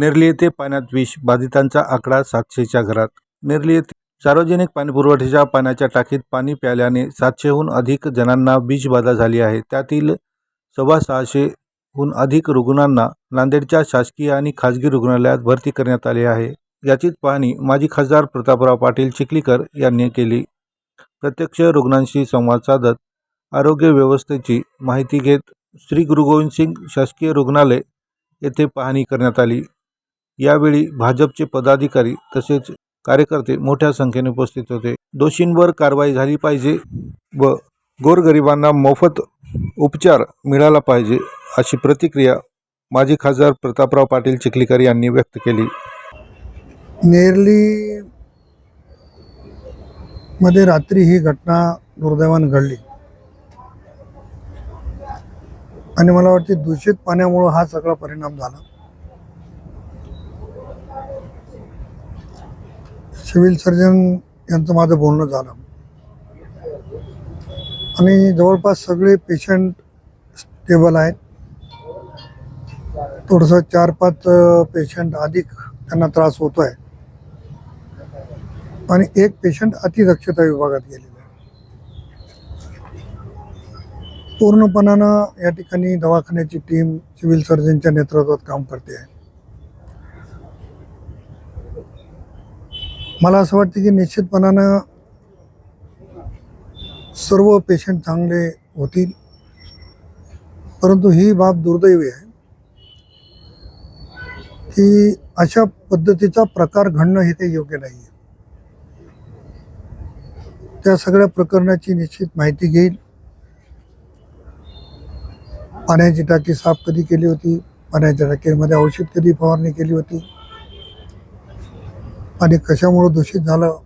नेरली येथे पाण्यात विष बाधितांचा आकडा सातशेच्या घरात. नेरली येथे सार्वजनिक पाणीपुरवठ्याच्या पाण्याच्या टाकीत पाणी प्याल्याने सातशेहून अधिक जणांना विषबाधा झाली आहे. त्यातील सव्वा सहाशेहून अधिक रुग्णांना नांदेडच्या शासकीय आणि खाजगी रुग्णालयात भरती करण्यात आले आहे. याचीच पाहणी माजी खासदार प्रतापराव पाटील चिखलीकर यांनी केली. प्रत्यक्ष रुग्णांशी संवाद साधत आरोग्य व्यवस्थेची माहिती घेत श्री गुरु गोविंद सिंग शासकीय रुग्णालय येथे पाहणी करण्यात आली. यावेळी भाजपचे पदाधिकारी तसेच कार्यकर्ते मोठ्या संख्येने उपस्थित होते. दोषींवर कारवाई झाली पाहिजे व गोरगरिबांना मोफत उपचार मिळाला पाहिजे अशी प्रतिक्रिया माजी खासदार प्रतापराव पाटील चिखलीकर यांनी व्यक्त केली. नेरली मध्ये रात्री ही घटना दुर्दैवान घडली. आणि मला वाटते दूषित पाण्यामुळं हा सगळा परिणाम झाला. सिव्हिल सर्जन यांचं माझं बोलणं झालं. आणि जवळपास सगळे पेशंट स्टेबल आहेत. थोडंसं चार पाच पेशंट अधिक त्यांना त्रास होतो आहे आणि एक पेशंट अतिदक्षता विभागात गेलेला आहे. पूर्णपणानं या ठिकाणी दवाखान्याची टीम सिव्हिल सर्जनच्या नेतृत्वात काम करते आहे. मला असं वाटतं की निश्चितपणानं सर्व पेशंट चांगले होतील. परंतु ही बाब दुर्दैवी आहे की अशा पद्धतीचा प्रकार घडणं हे काही योग्य नाही आहे त्या सगळ्या प्रकरणाची निश्चित माहिती घेईल. पाण्याची टाकी साफ कधी केली होती? पाण्याच्या टाकीमध्ये औषध कधी फवारणी केली होती? आणि कशामुळं दूषित झालं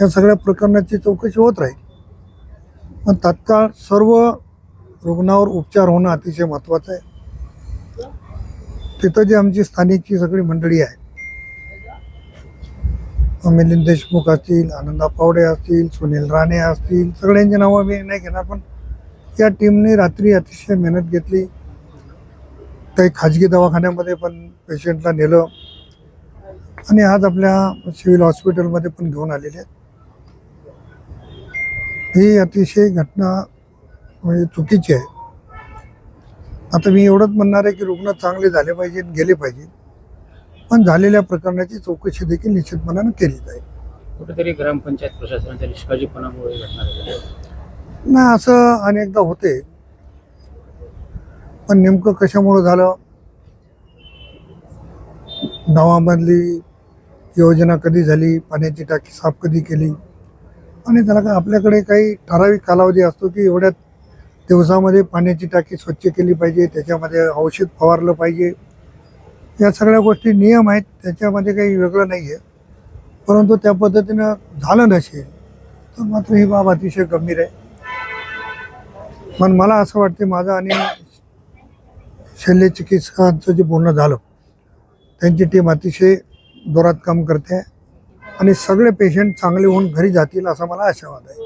या सगळ्या प्रकरणाची चौकशी होत राहील. पण तात्काळ सर्व रुग्णावर उपचार होणं अतिशय महत्त्वाचं आहे. तिथं जी आमची स्थानिकची सगळी मंडळी आहे मिलिंद देशमुख असतील आनंदा पावडे असतील सुनील राणे असतील सगळ्यांची नावं मी नाही घेणार पण या टीमने रात्री अतिशय मेहनत घेतली. काही खाजगी दवाखान्यामध्ये पण पेशंटला नेलं. आणि आज आपल्या सिव्हिल हॉस्पिटलमध्ये पण घेऊन आलेले आहेत. ही अतिशय घटना म्हणजे चुकीची आहे. आता मी एवढंच म्हणणार आहे की रुग्ण चांगले झाले पाहिजे गेले पाहिजे पण झालेल्या प्रकरणाची चौकशी देखील निश्चितपणानं केली जाईल. कुठेतरी ग्रामपंचायत प्रशासनाच्या निष्काळजीपणामुळे घटना. नाही असं अनेकदा होते. पण नेमकं कशामुळं झालं? गावामधली योजना कधी झाली पाण्याची टाकी साफ कधी केली? आणि त्याला का आपल्याकडे काही ठराविक कालावधी असतो की एवढ्यात दिवसामध्ये पाण्याची टाकी स्वच्छ केली पाहिजे त्याच्यामध्ये औषध फवारलं पाहिजे? या सगळ्या गोष्टी नियम आहेत त्याच्यामध्ये काही वेगळं नाही आहे परंतु त्या पद्धतीनं झालं नसेल तर मात्र ही बाब अतिशय गंभीर आहे. पण मला असं वाटते माझं आणि शल्यचिकित्सकांचं जे बोलणं झालं त्यांची टीम अतिशय जोरात काम करते आणि सगळे पेशंट चांगले होऊन घरी जातील असा मला आशावाद आहे.